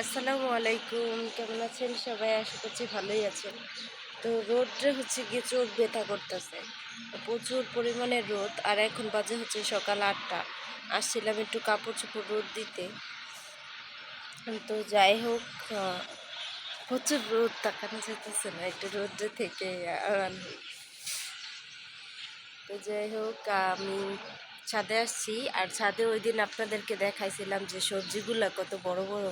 আসসালামু আলাইকুম, কেমন আছেন সবাই? আশা করছি ভালোই আছেন। তো রোদটা হচ্ছে গিয়ে চোখ ব্যথা করতেছে। প্রচুর পরিমাণে রোদ, আর এখন বাজে হচ্ছে সকাল আটটা। আসছিলাম একটু কাপড় চোপড় রোদ দিতে। তো যাই হোক প্রচুর রোদ তাকানো যেতেছে না, একটু রোদ্রে থেকে তো যাই হোক, আমি ছাদে আসছি, আর ছাদে ওই দিন আপনাদেরকে দেখাইছিলাম যে সবজিগুলো কত বড় বড়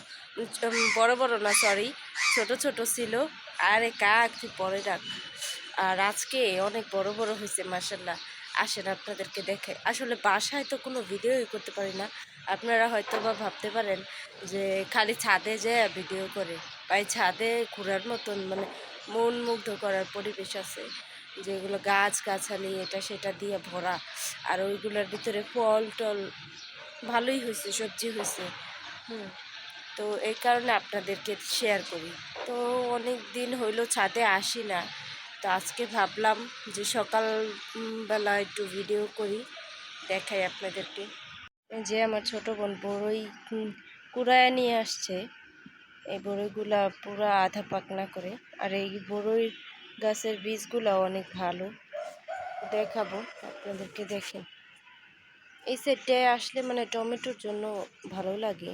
বড় বড় না সরি ছোট ছোট ছিল। আরে কাক, তুই পরে রাখ। আর আজকে অনেক বড় বড় হয়েছে মাসাল্লাহ আসেন আপনাদেরকে দেখে। আসলে বাসায় তো কোনো ভিডিওই করতে পারি না। আপনারা হয়তো বা ভাবতে পারেন যে খালি ছাদে যেয়ে ভিডিও করে, বা ছাদে ঘোরার মতন মানে মন মুগ্ধ করার পরিবেশ আছে। যেগুলো গাছ গাছালি এটা সেটা দিয়ে ভরা। আর ওইগুলোর ভিতরে ফল টল ভালোই হয়েছে সবজি হয়েছে হুম তো এই কারণে আপনাদেরকে শেয়ার করি। তো অনেক দিন হইল ছাদে আসি না। তো আজকে ভাবলাম যে সকাল উম, বেলা একটু ভিডিও করি দেখাই আপনাদেরকে। যে আমার ছোট বোন বড়ই কুড়ায় নিয়ে আসছে। এই বড়ইগুলা পুরো আধা পাকনা করে। আর এই বড়ই গাছের বীজগুলো অনেক ভালো। দেখাবো, আপনাদেরকে দেখেন এই সেটটায় আসলে মানে টমেটোর জন্য ভালো লাগে।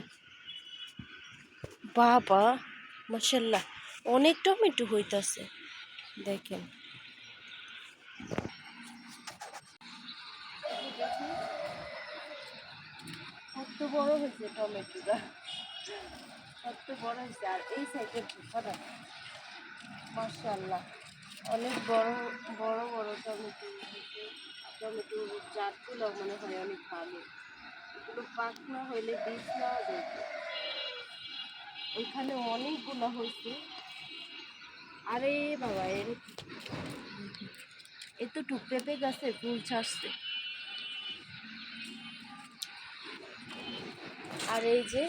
বাবা মাসাল্লাহ অনেক টমেটো হইতাছে। দেখেন। কত বড় হয়েছে বড় হয়েছে, আর এই মাসাল্লাহ অনেক বড় বড় বড় টমেটো টমেটো জাতগুলো মনে হয় অনেক ভালো। এগুলো পাকনা হইলে বীজ নেওয়া যায় ওইখানে অনেকগুলো হয়েছে আরে বাবা, এর এ তো টুকপেপে গাছে ফুল ছাড়ছে। আর এই যে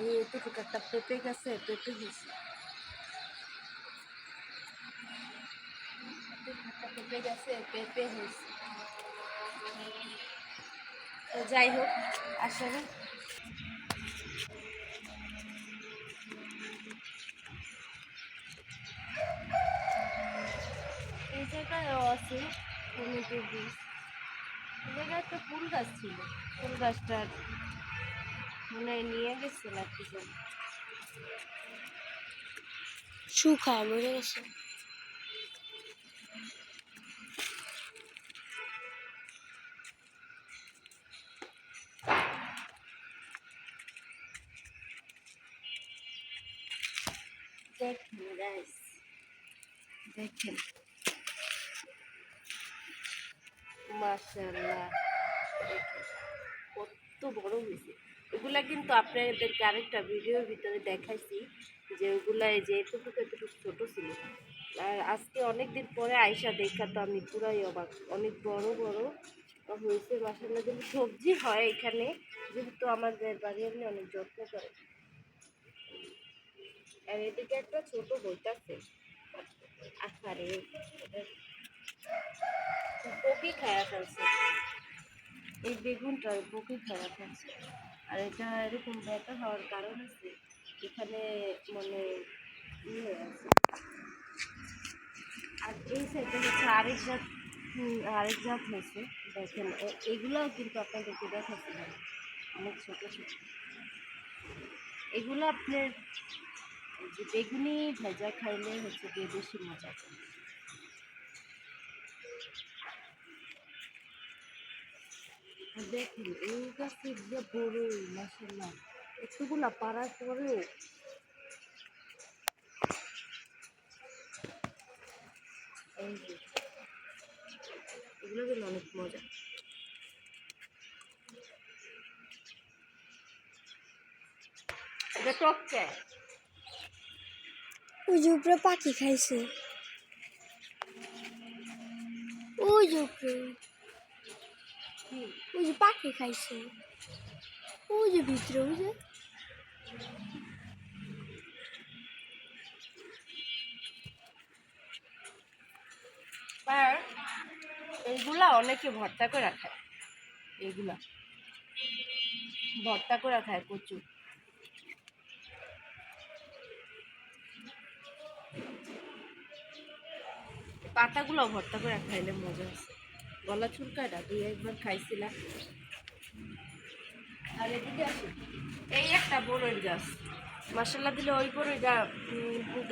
এই এতটুকু একটা পেঁপে গাছে, পেঁপে একটা পেঁপে গাছে, পেঁপে যাই হোক আসলে এই জায়গায়ও আছে টমেটো জায়গায় একটা ফুল গাছ ছিল, ফুল গাছটা মনে হয় নিয়ে গেছে না কি জানি শুকায় মরে গেছে দেখেন গাইস দেখেন মাশাআল্লাহ দেখেন কত বড় হয়েছে। এগুলা কিন্তু আপনাদেরকে আরেকটা ভিডিওর ভিতরে দেখাইছি যে ওগুলা যে এতটুকু এতটুকু ছোট ছিল। আর আজকে অনেক দিন পরে আয়সা দেখা তো আমি পুরাই অবাক। অনেক বড় বড় হয়েছে মাসাল্লাহ কিন্তু সবজি হয় এখানে, যেহেতু আমাদের বাড়ি এমনি অনেক যত্ন করে। আর এদিকে একটা ছোট বইটাছে। আরে পকি খায়া ফেলছে? এই বেগুনটা পকি খায়া ফেলছে আর এটা এরকম ব্যথা হওয়ার কারণ আছে, এখানে মানে ইয়ে আছে। আর এই সাইডে হচ্ছে আরেক জাত আরেক জাত হয়েছে। দেখেন এগুলাও কিন্তু আপনাদেরকে দেখাচ্ছিলাম অনেক ছোট ছোট। এগুলো আপনার যে বেগুনি ভেজা খাইলে হচ্ছে গিয়ে বেশি মজা পায়। দেখেন, এই গাছে যে বড় মাসাল্লাহ এতগুলা পাড়ার পরেও এগুলো কিন্তু অনেক মজা। এটা টক ওই যে উপরে পাখি খাইছে। ওই যে উপরে। ওই যে পাখি খাইছে। ওই যে ভিতরে ওই যে। এইগুলা অনেকে ভর্তা করে খায়। এইগুলা। ভর্তা করে খায় কচু পাতাগুলো ভর্তা করে খাইলে মজা আছে। গলা চুলকাটা দুই একবার খাইছিলাম আর এদিকে আসো। এই একটা বড়ই গাছ। মশলা দিলে ওই বড়ই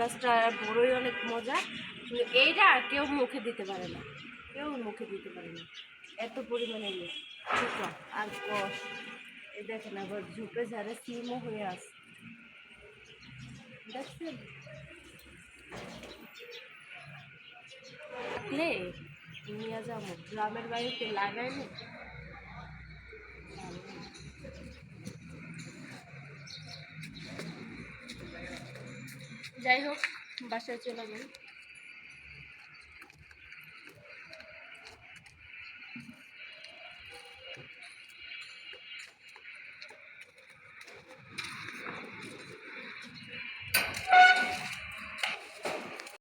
গাছটা বড়ই অনেক মজা। এইটা কেউ মুখে দিতে পারে না। কেউ মুখে দিতে পারে না। এত পরিমাণে শুকা আর কষ। এ দেখেন আবার ঝুপে ঝাড়ে সিমও হয়ে আছে। দেখছেন? নিয়ে যাব। গ্রামের বাড়িতে লাগাইনি। যাই হোক বাসায় চলে যাই